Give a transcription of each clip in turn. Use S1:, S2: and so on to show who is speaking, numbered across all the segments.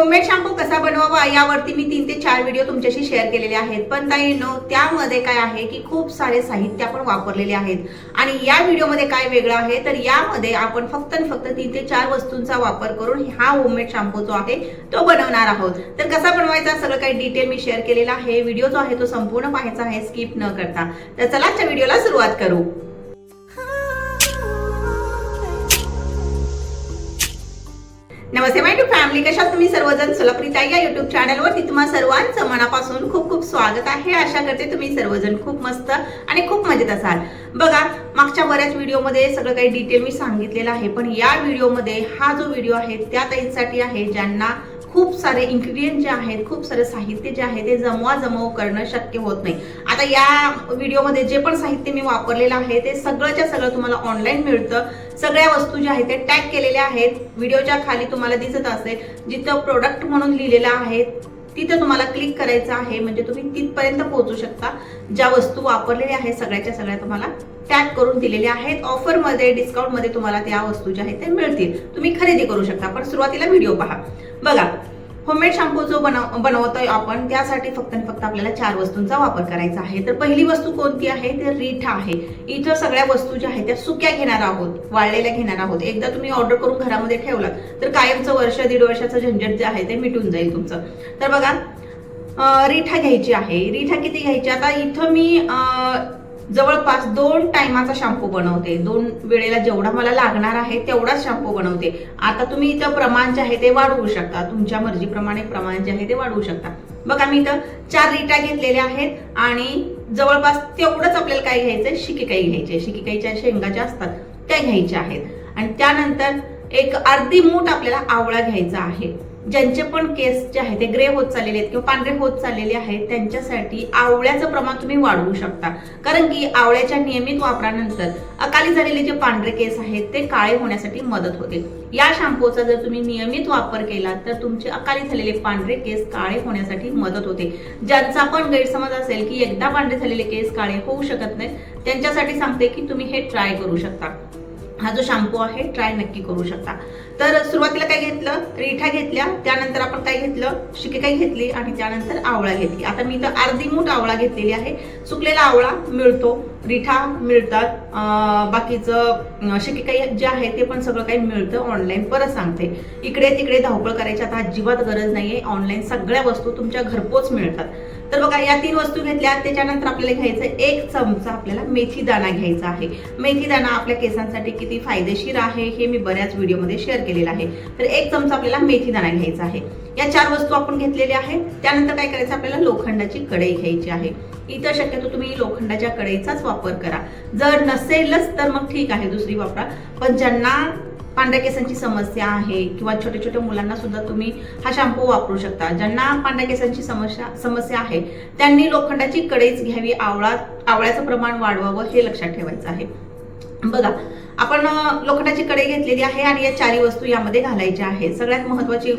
S1: Homemade shampoo कसा बनवावा यावरती मी तीन ते चार व्हिडिओ तुमच्याशी शेअर केलेले आहेत. पण ताईंनो त्यामध्ये काय आहे की खूप सारे साहित्य आपण वापरलेले आहेत. आणि या व्हिडिओमध्ये काय वेगळं आहे तर यामध्ये आपण फक्त आणि फक्त तीन ते चार वस्तूंचा वापर करून हा होममेड शॅम्पू जो आहे तो बनवणार आहोत. तर कसा बनवायचा सगळं काही डिटेल मी शेअर केलेला आहे. व्हिडिओ जो आहे तो संपूर्ण पाहायचा आहे स्किप न करता. तर चला आजच्या व्हिडिओला सुरुवात करू. नमस्ते माय टू फॅमिली कशा तुम्ही सर्वजण? सोलापुरीता या युट्यूब चॅनलवरती तुम्हा सर्वांचं मनापासून खूप खूप स्वागत आहे. आशा करते तुम्ही सर्वजण खूप मस्त आणि खूप मजेत असाल. बघा मागच्या बऱ्याच व्हिडिओमध्ये सगळं काही डिटेल मी सांगितलेलं आहे पण या व्हिडिओमध्ये हा जो व्हिडिओ आहे त्या ताईंसाठी आहे ज्यांना खूप सारे इन्ग्रेडियंट जे आहेत खूप सारे साहित्य जे आहे ते जमवा जमव करणं शक्य होत नाही. आता या व्हिडिओमध्ये जे पण साहित्य मी वापरलेलं आहे ते सगळंच्या सगळं तुम्हाला ऑनलाईन मिळतं. सगळ्या वस्तू ज्या आहेत ते टॅग केलेल्या आहेत. व्हिडिओच्या खाली तुम्हाला दिसत असेल जिथं प्रोडक्ट म्हणून लिहिलेलं आहे तिथं तुम्हाला क्लिक करायचं आहे. म्हणजे तुम्ही तिथपर्यंत पोहोचू शकता. ज्या वस्तू वापरलेल्या आहेत सगळ्याच्या सगळ्या तुम्हाला टॅग करून दिलेल्या आहेत. ऑफरमध्ये डिस्काउंटमध्ये तुम्हाला त्या वस्तू ज्या आहेत ते मिळतील. तुम्ही खरेदी करू शकता. पण सुरुवातीला व्हिडिओ पहा. बघा होममेड शॅम्पू जो बनव बनवतोय आपण त्यासाठी फक्त आणि फक्त आपल्याला चार वस्तूंचा वापर करायचा आहे. तर पहिली वस्तू कोणती आहे? तर रिठा आहे. इथं सगळ्या वस्तू ज्या आहेत त्या सुक्या घेणार आहोत वाळलेल्या घेणार आहोत. एकदा तुम्ही ऑर्डर करून घरामध्ये ठेवलात तर कायमचं वर्ष दीड वर्षाचं झंझट जे आहे ते मिटून जाईल तुमचं. तर बघा रिठा घ्यायची आहे. रिठा किती घ्यायची? आता इथं मी जवळपास दोन टायमाचा शॅम्पू बनवते. दोन वेळेला जेवढा मला लागणार आहे तेवढाच शॅम्पू बनवते. आता तुम्ही इथं प्रमाण जे आहे ते वाढवू शकता. तुमच्या मर्जीप्रमाणे प्रमाण जे आहे ते वाढवू शकता. बघा मी इथं चार रिटा घेतलेल्या आहेत आणि जवळपास तेवढंच आपल्याला काय घ्यायचंय? शिकेकाई घ्यायचे शिकेकाईच्या शेंगा ज्या असतात त्या घ्यायच्या आहेत. आणि त्यानंतर एक अर्धी मूठ आपल्याला आवळा घ्यायचा आहे. ज्यांचे पण केस जे आहेत ते ग्रे होत चाललेले आहेत किंवा पांढरे होत चाललेले आहेत त्यांच्यासाठी आवळ्याचं प्रमाण तुम्ही वाढवू शकता. कारण की आवळ्याच्या नियमित वापरानंतर अकाली झालेले जे पांढरे केस आहेत ते काळे होण्यासाठी मदत होते. या शॅम्पूचा जर तुम्ही नियमित वापर केला तर तुमचे अकाली झालेले पांढरे केस काळे होण्यासाठी मदत होते. ज्यांचा पण गैरसमज असेल की एकदा पांढरे झालेले केस काळे होऊ शकत नाहीत त्यांच्यासाठी सांगते की तुम्ही हे ट्राय करू शकता. हा जो शॅम्पू आहे ट्राय नक्की करू शकता. तर सुरुवातीला काय घेतलं? रिठा घेतल्या त्यानंतर आपण काय घेतलं? शिके काय घेतली आणि त्यानंतर आवळा घेतली. आता मी इथं अर्धी मूठ आवळा घेतलेली आहे. सुकलेला आवळा मिळतो रिठा मिळतात. बाकीचं शिके शिकेकाई जे आहे ते पण सगळं काही मिळतं ऑनलाईन परत सांगते. इकडे तिकडे धावपळ करायची आता अजिबात गरज नाहीये. ऑनलाईन सगळ्या वस्तू तुमच्या घरपोच मिळतात. तर बघा या तीन वस्तू घेतल्या. त्याच्यानंतर आपल्याला घ्यायचं एक चमचा आपल्याला मेथी दाणा घ्यायचा आहे. मेथी दाणा आपल्या केसांसाठी किती फायदेशीर आहे हे मी बऱ्याच व्हिडिओमध्ये शेअर केलेलं आहे. तर एक चमचा आपल्याला मेथी दाणा घ्यायचा आहे. या चार वस्तू आपण घेतलेल्या आहेत. त्यानंतर काय करायचं आपल्याला लोखंडाची कढई घ्यायची आहे. इथं शक्यतो तुम्ही लोखंडाच्या कढईचाच वापर करा. जर नसेलच तर मग ठीक आहे दुसरी वापरा. पण ज्यांना पांढऱ्या केसांची समस्या आहे किंवा छोट्या छोट्या मुलांना सुद्धा तुम्ही हा शॅम्पू वापरू शकता. ज्यांना पांढऱ्या केसांची समस्या समस्या आहे त्यांनी लोखंडाची कढईच घ्यावी आवळा आवळ्याचं प्रमाण वाढवावं हे लक्षात ठेवायचं आहे. बघा आपण लोखंडाची कढई घेतलेली आहे आणि या चारी वस्तू यामध्ये घालायच्या आहेत. सगळ्यात महत्वाची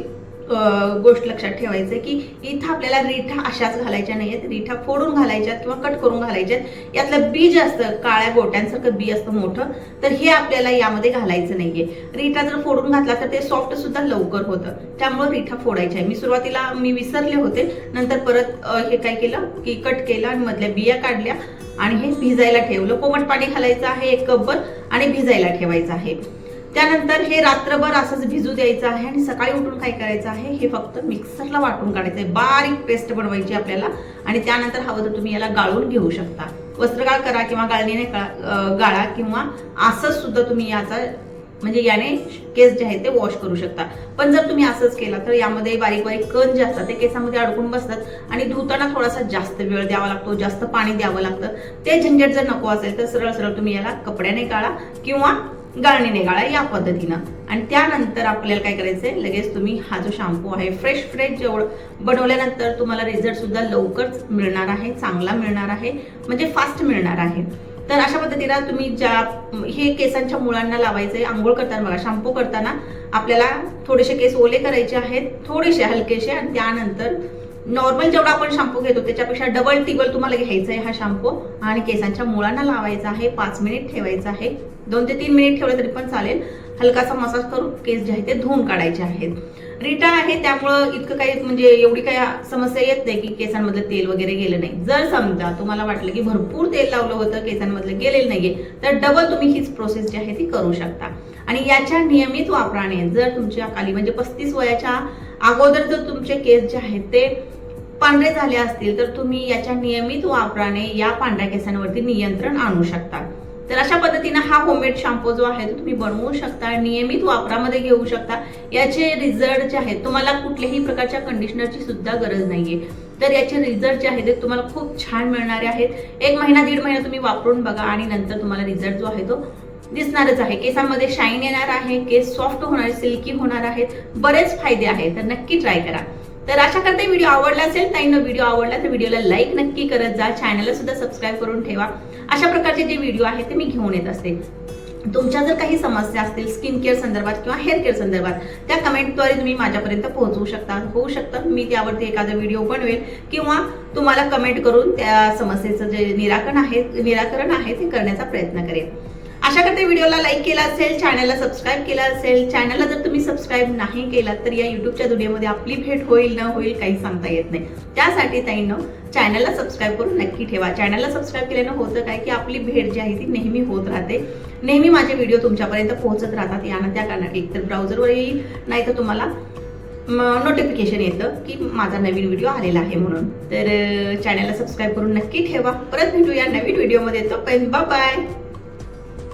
S1: गोष्ट लक्षात ठेवायचं की इथं आपल्याला रिठा अशाच घालायच्या नाहीयेत. रिठा फोडून घालायच्यात किंवा कट करून घालायच्यात. यातलं बी जे असतं काळ्या गोट्यांसारखं बी असतं मोठं तर हे आपल्याला यामध्ये घालायचं नाहीये. रिठा जर फोडून घातला तर ते सॉफ्ट सुद्धा लवकर होतं. त्यामुळे रिठा फोडायच्या आहे. मी सुरुवातीला मी विसरले होते. नंतर परत हे काय केलं की कट केलं आणि मधल्या बिया काढल्या आणि हे भिजायला ठेवलं. कोमट पाणी घालायचं आहे एक कपभर आणि भिजायला ठेवायचं आहे. त्यानंतर हे रात्रभर असंच भिजू द्यायचं आहे आणि सकाळी उठून काय करायचं आहे? हे फक्त मिक्सरला वाटून काढायचं आहे बारीक पेस्ट बनवायची आपल्याला. आणि त्यानंतर हवं तर तुम्ही याला गाळून घेऊ शकता. वस्त्रगाळ करा किंवा गाळणीने गाळा किंवा असंच सुद्धा तुम्ही याचा म्हणजे याने केस जे आहेत ते वॉश करू शकता. पण जर तुम्ही असंच केला तर यामध्ये बारीक बारीक कण जे असतात ते केसामध्ये अडकून बसतात आणि धुताना थोडासा जास्त वेळ द्यावा लागतो जास्त पाणी द्यावं लागतं. ते झंझट जर नको असेल तर सरळ सरळ तुम्ही याला कपड्याने काढा किंवा गाळणीने गाळा या पद्धतीनं. आणि त्यानंतर आपल्याला काय करायचंय? लगेच तुम्ही हा जो शॅम्पू आहे फ्रेश फ्रेश जेवढं बनवल्यानंतर तुम्हाला रिझल्ट सुद्धा लवकरच मिळणार आहे चांगला मिळणार आहे म्हणजे फास्ट मिळणार आहे. तर अशा पद्धतीनं तुम्ही ज्या हे केसांच्या मुळांना लावायचे आंघोळ करताना बघा शॅम्पू करताना आपल्याला थोडेसे केस ओले करायचे आहेत थोडेसे हलकेसे आणि त्यानंतर नॉर्मल जेवढा आपण शॅम्पू घेतो त्याच्यापेक्षा डबल टिबल तुम्हाला घ्यायचा आहे हा शॅम्पू आणि केसांच्या मुळांना लावायचा आहे पाच मिनिट ठेवायचा आहे. दोन ते तीन मिनिट ठेवलं तरी पण चालेल. हलकासा मसाज करून केस जे आहे ते धुवून काढायचे आहेत. रिटा आहे त्यामुळं इतकं काही म्हणजे एवढी काही समस्या येत नाही की केसांमधलं तेल वगैरे गेलं नाही. जर समजा तुम्हाला वाटलं की भरपूर तेल लावलं होतं केसांमधलं गेलेलं नाहीये तर डबल तुम्ही हीच प्रोसेस जी आहे ती करू शकता. आणि याच्या नियमित वापराने जर तुमच्या खाली म्हणजे पस्तीस वयाच्या अगोदर जर तुमचे केस जे आहेत ते पांढरे झाले असतील तर तुम्ही याच्या नियमित वापराने या पांढऱ्या केसांवरती नियंत्रण आणू शकता. तर अशा पद्धतीनं हा होममेड शॅम्पू जो आहे तो तुम्ही बनवू शकता नियमित वापरामध्ये घेऊ शकता. याचे रिझल्ट जे आहेत तुम्हाला कुठल्याही प्रकारच्या कंडिशनरची सुद्धा गरज नाहीये. तर याचे रिझल्ट जे आहेत ते तुम्हाला खूप छान मिळणारे आहेत. एक महिना दीड महिना तुम्ही वापरून बघा आणि नंतर तुम्हाला रिझल्ट जो आहे तो दिसणारच आहे. केसांमध्ये शाईन येणार आहे केस सॉफ्ट होणार सिल्की होणार आहेत. बरेच फायदे आहेत. तर नक्की ट्राय करा. तर अशा करते व्हिडिओ आवडला असेल ताईंना व्हिडिओ आवडला तर व्हिडिओला लाईक नक्की करत जा. चॅनलला सुद्धा सबस्क्राईब करून ठेवा. अशा प्रकारचे जे व्हिडिओ आहेत ते मी घेऊन येत असते तुमच्या जर काही समस्या असतील स्किन केअर संदर्भात किंवा हेअर केअर संदर्भात त्या कमेंटद्वारे तुम्ही माझ्यापर्यंत पोहोचवू शकता होऊ शकतं. मी त्यावरती एखादा व्हिडिओ बनवेल किंवा तुम्हाला कमेंट करून त्या समस्येचं जे निराकरण आहे निराकरण आहे ते करण्याचा प्रयत्न करेल आशा करते व्हिडिओला लाईक केला असेल चॅनलला सबस्क्राईब केला असेल. चॅनलला जर तुम्ही सबस्क्राईब नाही केलात तर या युट्यूबच्या दुनियेमध्ये आपली भेट होईल न होईल काही सांगता येत नाही. त्यासाठी ताईनं चॅनलला सबस्क्राईब करून नक्की ठेवा. चॅनलला सबस्क्राईब केल्यानं होतं काय की आपली भेट जी आहे ती नेहमी होत राहते. नेहमी माझे व्हिडिओ तुमच्यापर्यंत पोहोचत राहतात. यानं त्या कारणात एक तर ब्राउझरवर येईल नाही तर तुम्हाला नोटिफिकेशन येतं की माझा नवीन व्हिडिओ आलेला आहे म्हणून. तर चॅनलला सबस्क्राईब करून नक्की ठेवा. परत भेटूया नवीन व्हिडिओमध्ये तो पण बाय